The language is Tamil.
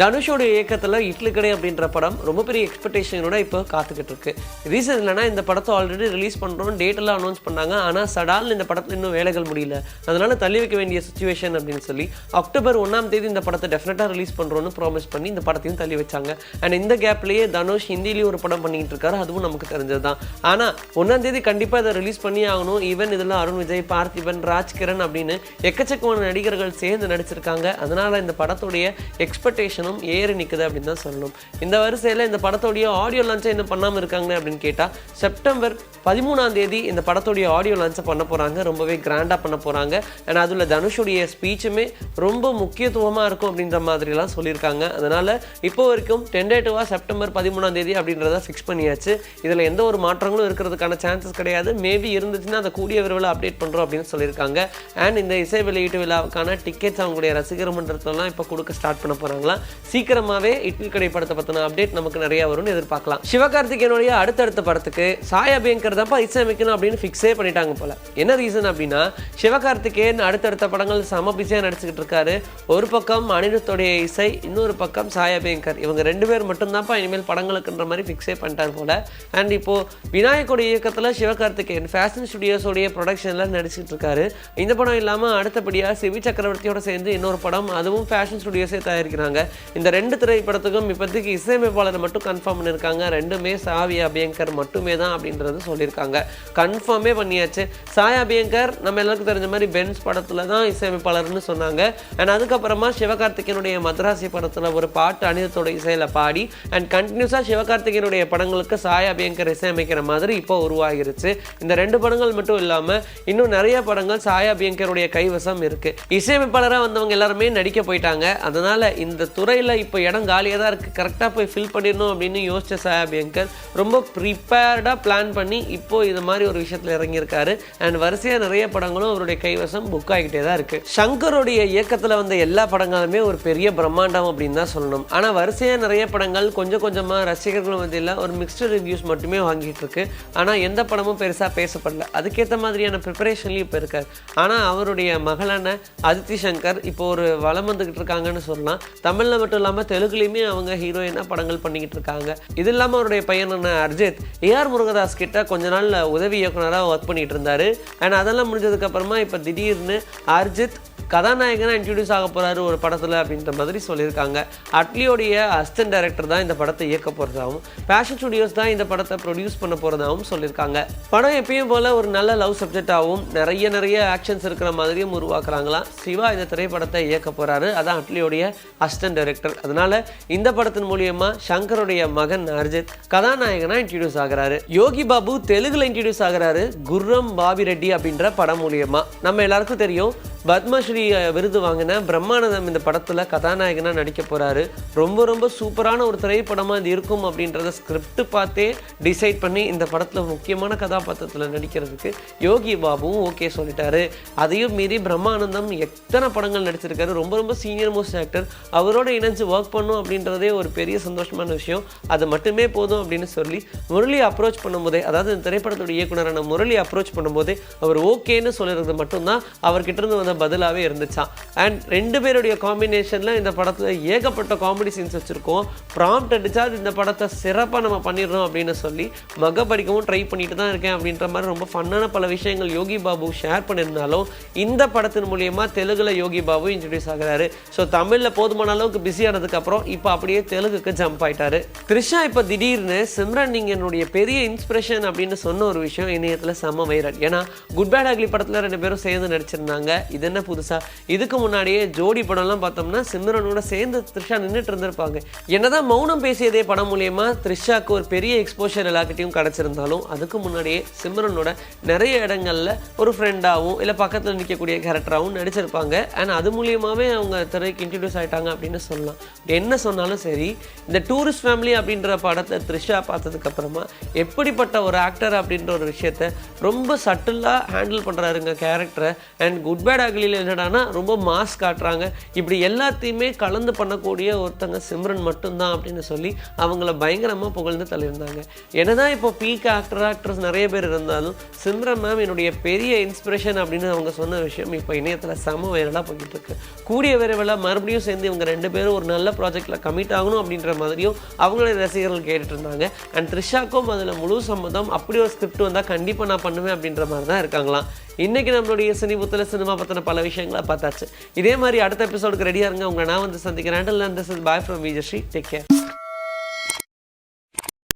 தனுஷோட இயக்கத்தில் இட்லு கடை அப்படின்ற படம் ரொம்ப பெரிய எக்ஸ்பெக்டேஷனோட இப்போ காத்துக்கிட்டு இருக்கு. ரீசன் என்னன்னா இந்த படத்தை ஆல்ரெடி ரிலீஸ் பண்ணுறோம் டேட் எல்லாம் அனௌன்ஸ் பண்ணாங்க. ஆனால் சடால் இந்த படத்தில் இன்னும் வேலைகள் முடியல. அதனால தள்ளி வைக்க வேண்டிய சுச்சுவேஷன் அப்படின்னு சொல்லி அக்டோபர் ஒன்றாம் தேதி இந்த படத்தை டெஃபினட்டாக ரிலீஸ் பண்ணுறோன்னு ப்ராமிஸ் பண்ணி இந்த படத்தையும் தள்ளி வச்சாங்க. அண்ட் இந்த கேப்லேயே தனுஷ் ஹிந்திலேயும் ஒரு படம் பண்ணிக்கிட்டு இருக்காரு. அதுவும் நமக்கு தெரிஞ்சது தான் ஆனால் ஒன்றாம் தேதி கண்டிப்பாக இதை ரிலீஸ் பண்ணி ஆகணும். ஈவன் இதில் அருண் விஜய் பார்த்திபன் ராஜ்கிரண் அப்படின்னு எக்கச்சக்கமான நடிகர்கள் சேர்ந்து நடிச்சிருக்காங்க. அதனால இந்த படத்துடைய எக்ஸ்பெக்டேஷனும் ஏறி நிற்குது அப்படின்னு தான் சொல்லணும். இந்த வரிசையில் இந்த படத்துடைய ஆடியோ லான்ச்சை என்ன பண்ணாமல் இருக்காங்க அப்படின்னு கேட்டால் செப்டம்பர் பதிமூணாம் தேதி இந்த படத்துடைய ஆடியோ லான்ச்சை பண்ண போகிறாங்க ரொம்பவே கிராண்டாக பண்ண போகிறாங்க ஏன்னா அதில் தனுஷுடைய ஸ்பீச்சுமே ரொம்ப முக்கியத்துவமாக இருக்கும் அப்படின்ற மாதிரிலாம் சொல்லியிருக்காங்க. அதனால் இப்போ வரைக்கும் டென்டேட்டிவாக செப்டம்பர் பதிமூணாம் தேதி அப்படின்றத ஃபிக்ஸ் பண்ணியாச்சு. இதில் எந்த ஒரு மாற்றங்களும் இருக்கிறதுக்கான சான்சஸ் கிடையாது. மேபி இருந்துச்சுன்னா அதை கூடிய விரைவில் அப்டேட் பண்ணுறோம் அப்படின்னு சொல்லியிருக்காங்க. அண்ட் இந்த இசை வெளியீட்டு விழாவுக்கான டிக்கெட்ஸ் அவங்களுடைய ரசிகர் மன்றத்திலலாம் இப்போ கொடுக்க ஸ்டார்ட் பண்ண போகிறாங்களாம் சீக்கிரமாகவே இட்லி கடை படத்தை பற்றின அப்டேட் நமக்கு நிறைய வரும்னு எதிர்பார்க்கலாம். சிவகார்த்திகேயனுடைய அடுத்தடுத்த படத்துக்கு சாயா பேங்கர் தான்ப்பா இசையமைக்கணும் அப்படின்னு ஃபிக்ஸே பண்ணிட்டாங்க போல. என்ன ரீசன் அப்படின்னா சிவகார்த்திகேயன் அடுத்தடுத்த படங்கள் சம பிஸியாக நடிச்சுக்கிட்டு இருக்காரு. ஒரு பக்கம் அனிருத்துடைய இசை இன்னொரு பக்கம் சாயா பேங்கர் இவங்க ரெண்டு பேர் மட்டும்தான்ப்பா இனிமேல் படங்களுக்குன்ற மாதிரி ஃபிக்ஸே பண்ணிட்டாங்க போல. அண்ட் இப்போ விநாயகோட இயக்கத்தில் சிவகார்த்திகேயன் ஃபேஷன் ஸ்டுடியோஸோடைய ப்ரொடக்ஷனில் நடிச்சிட்டு இருக்காரு. இந்த படம் இல்லாமல் அடுத்தபடியாக சிவி சக்கரவர்த்தியோட சேர்ந்து இன்னொரு படம் அதுவும் ஃபேஷன் ஸ்டுடியோஸே தயாரிக்கிறாங்க. இந்த ரெண்டு திரைப்படத்துக்கும் இப்போதைக்கு இசையமைப்பாளர் மட்டும் கன்ஃபார்ம் பண்ணியிருக்காங்க. ரெண்டுமே சாவி அபியங்கர் மட்டுமே தான் அப்படின்றது சொல்லியிருக்காங்க. கன்ஃபார்மே பண்ணியாச்சு. சாயா அபியங்கர் நம்ம எல்லாருக்கும் தெரிஞ்ச மாதிரி பென்ஸ் படத்தில் தான் இசையமைப்பாளர்னு சொன்னாங்க. அண்ட் அதுக்கப்புறமா சிவகார்த்திகேயனுடைய மதராசி படத்தில் ஒரு பாட்டு அனிதத்தோட இசையில் பாடி அண்ட் கண்டினியூஸாக சிவகார்த்திகேயனுடைய படங்களுக்கு சாயா அபியங்கர் இசையமைக்கிற மாதிரி இப்போ உருவாகிருச்சு. இந்த ரெண்டு படங்கள் மட்டும் இல்லாமல் இன்னும் நிறைய படங்கள் சாயா அபியங்கருடைய கைவசம் இருக்குது இசையமைப்பாளராக வந்தவங்க எல்லாருமே நடிக்க போயிட்டாங்க. அதனால் இந்த துறை துறையில் இப்போ இடம் காலியாக தான் இருக்குது கரெக்டாக போய் ஃபில் பண்ணிடணும் அப்படின்னு யோசிச்ச சாயா எங்கர். ரொம்ப ப்ரிப்பேர்டாக பிளான் பண்ணி இப்போ இது மாதிரி ஒரு விஷயத்தில் இறங்கியிருக்காரு. அண்ட் வரிசையாக நிறைய படங்களும் அவருடைய கைவசம் புக் ஆகிட்டே தான் இருக்குது சங்கருடைய இயக்கத்தில் வந்த எல்லா படங்களுமே ஒரு பெரிய பிரம்மாண்டம் அப்படின்னு தான் சொல்லணும். ஆனால் வரிசையாக நிறைய படங்கள் கொஞ்சம் கொஞ்சமாக ரசிகர்கள் மத்தியில் ஒரு மிக்ஸ்டு ரிவ்யூஸ் மட்டுமே வாங்கிட்டு இருக்கு. ஆனால் எந்த படமும் பெருசாக பேசப்படல. அதுக்கேற்ற மாதிரியான ப்ரிப்பரேஷன்லையும் இப்போ இருக்கார். ஆனால் அவருடைய மகளான அதித்தி சங்கர் இப்போ ஒரு வளம் வந்துக்கிட்டு இருக்காங்கன்னு சொல்லலாம். தமிழில் மட்டும் இல்லாமல் தெலுங்குலேயுமே அவங்க ஹீரோயினாக படங்கள் பண்ணிக்கிட்டு இருக்காங்க. இது இல்லாமல் அவருடைய பையனான அர்ஜித் ஏஆர் முருகதாஸ் கிட்ட கொஞ்ச நாள் உதவி இயக்குனராக ஒர்க் பண்ணிட்டு இருந்தாரு. அண்ட் அதெல்லாம் முடிஞ்சதுக்கப்புறமா இப்போ திடீர்னு அர்ஜித் கதாநாயகனாக இன்ட்ரடியூஸ் ஆக போகிறாரு ஒரு படத்தில் அப்படின்ற மாதிரி சொல்லியிருக்காங்க. அட்லியோடைய அசிஸ்டன்ட் டைரக்டர் தான் இந்த படத்தை இயக்க போகிறதாகவும் பேஷன் ஸ்டுடியோஸ் தான் இந்த படத்தை ப்ரொடியூஸ் பண்ண போகிறதாகவும் சொல்லியிருக்காங்க. படம் எப்பயும் போல் ஒரு நல்ல லவ் சப்ஜெக்டாகவும் நிறைய நிறைய ஆக்ஷன்ஸ் இருக்கிற மாதிரியும் உருவாக்குறாங்களாம். சிவா இந்த திரைப்படத்தை இயக்க போகிறாரு அதான் அட்லியோடைய அசிஸ்டன்ட் டைரக்டர் அதனால் இந்த படத்தின் மூலியமாக சங்கருடைய மகன் அர்ஜித் கதாநாயகனாக இன்ட்ரடியூஸ் ஆகிறாரு. யோகி பாபு தெலுங்குல இன்ட்ரடியூஸ் ஆகுறாரு. குர்ரம் பாபி ரெட்டி அப்படின்ற படம் மூலியமாக நம்ம எல்லாருக்கும் தெரியும் பத்மஸ்ரீ விருது வாங்கின பிரம்மானந்தம் இந்த படத்தில் கதாநாயகனாக நடிக்க போகிறாரு ரொம்ப ரொம்ப சூப்பரான ஒரு திரைப்படமாக இது இருக்கும் அப்படின்றத ஸ்கிரிப்ட் பார்த்தே டிசைட் பண்ணி இந்த படத்தில் முக்கியமான கதாபாத்திரத்தில் நடிக்கிறதுக்கு யோகி பாபுவும் ஓகே சொல்லிட்டாரு. அதையும் மீறி பிரம்மானந்தம் எத்தனை படங்கள் நடிச்சிருக்காரு ரொம்ப ரொம்ப சீனியர் மோஸ்ட் ஆக்டர் அவரோட இணைஞ்சு ஒர்க் பண்ணும் அப்படின்றதே ஒரு பெரிய சந்தோஷமான விஷயம். அது மட்டுமே போதும் அப்படின்னு சொல்லி முரளி அப்ரோச் பண்ணும்போதே அதாவது இந்த திரைப்படத்தோட இயக்குனரான முரளி அப்ரோச் பண்ணும்போதே அவர் ஓகேன்னு சொல்லுறது மட்டும்தான். அவர்கிட்ட இருந்து வந்த பதிலாகவே இருந்துச்சான் அண்ட் ரெண்டு பேருடைய காம்பினேஷனில் இந்த படத்தில் ஏகப்பட்ட காமெடி சீன்ஸ் வச்சுருக்கோம். ப்ராம்ப்ட் அடிச்சா இந்த படத்தை சிறப்பாக நம்ம பண்ணிடுறோம் அப்படின்னு சொல்லி மக படிக்கவும் ட்ரை பண்ணிட்டு தான் இருக்கேன் அப்படின்ற மாதிரி ரொம்ப ஃபன்னான பல விஷயங்கள் யோகி பாபு ஷேர் பண்ணியிருந்தாலும் இந்த படத்தின் மூலியமா தெலுங்கில் யோகி பாபு இன்ட்ரடியூஸ் ஆகிறாரு. ஸோ தமிழில் போதுமான அளவுக்கு பிஸி ஆனதுக்கப்புறம் இப்போ அப்படியே தெலுங்குக்கு ஜம்ப் ஆயிட்டாரு. த்ரிஷா இப்போ திடீர்னு சிம்ரன் நீங்கள் என்னுடைய பெரிய இன்ஸ்பிரேஷன் அப்படின்னு சொன்ன ஒரு விஷயம் இணையத்தில் செம்ம வைரல். ஏன்னா குட் பேட் அக்லி படத்தில் ரெண்டு பேரும் சேர்ந்து நடிச்சிருந்தாங்க. இது என்ன புதுசா? இதுக்கு முன்னாடியே ஜோடி படம்லாம் பார்த்தோம்னா சிம்ரனோட சேர்ந்து த்ரிஷா நின்றுட்டு இருந்திருப்பாங்க. என்னதான் மௌனம் பேசியதே படம் மூலியமா த்ரிஷாக்கு ஒரு பெரிய எக்ஸ்போஷர் எல்லாக்கிட்டையும் கிடைச்சிருந்தாலும் அதுக்கு முன்னாடியே சிம்ரனோட நிறைய இடங்கள்ல ஒரு ஃப்ரெண்டாகவும் இல்லை பக்கத்தில் நிற்கக்கூடிய கேரக்டராகவும் நடிச்சிருப்பாங்க. அண்ட் அது மூலியமாகவே அவங்க திரைக்கு இன்ட்ரடியூஸ் ஆயிட்டாங்க அப்படின்னு சொல்லலாம். என்ன சொன்னாலும் சரி இந்த டூரிஸ்ட் ஃபேமிலி அப்படின்ற படத்தை த்ரிஷா பார்த்ததுக்கு அப்புறமா எப்படிப்பட்ட ஒரு ஆக்டர் அப்படின்ற ஒரு விஷயத்த ரொம்ப சட்டிலாக ஹேண்டில் பண்ணுறாருங்க கேரக்டரை அண்ட் குட் பேட் அகலியில் என்னடானா ரொம்ப மாஸ் காட்டுறாங்க. இப்படி எல்லாத்தையுமே கலந்து பண்ணக்கூடிய ஒருத்தங்க சிம்ரன் மட்டும்தான் அப்படின்னு சொல்லி அவங்கள பயங்கரமாக புகழ்ந்து தள்ளியிருந்தாங்க. என்னதான் இப்போ பீக் ஆக்டர் ஆக்ட்ரஸ் நிறைய பேர் இருந்தாலும் சிம்ரன் மேம் என்னுடைய பெரிய இன்ஸ்பிரேஷன் அப்படின்னு அவங்க சொன்ன விஷயம் இப்போ இணையத்தில் செம வைரலாக போயிட்டு இருக்கு கூடிய விரைவில் மறுபடியும் சேர்ந்து இவங்க ரெண்டு பேரும் ஒரு நல்ல ப்ராஜெக்டில் கமிட் ஆகணும் அப்படின்ற மாதிரியும் அவங்களுடைய ரசிகர்கள் கேட்டுட்டு இருந்தாங்க. அண்ட் த்ரிஷாக்கும் அதில் முழு சம்மதம் அப்படி ஒரு ஸ்கிரிப்ட் வந்தால் கண்டிப்பாக நான் பண்ணுவேன் அப்படின்ற மாதிரி தான் இருக்காங்களாம். இன்றைக்கி நம்மளுடைய சினிபுத்தில் சினிமா பற்றின பல விஷயங்களை பார்த்தாச்சு. இதே மாதிரி அடுத்த எபிசோடுக்கு ரெடியாக இருங்க. உங்களை நான் வந்து சந்திக்கிறேன். Bye from Vijayasri take care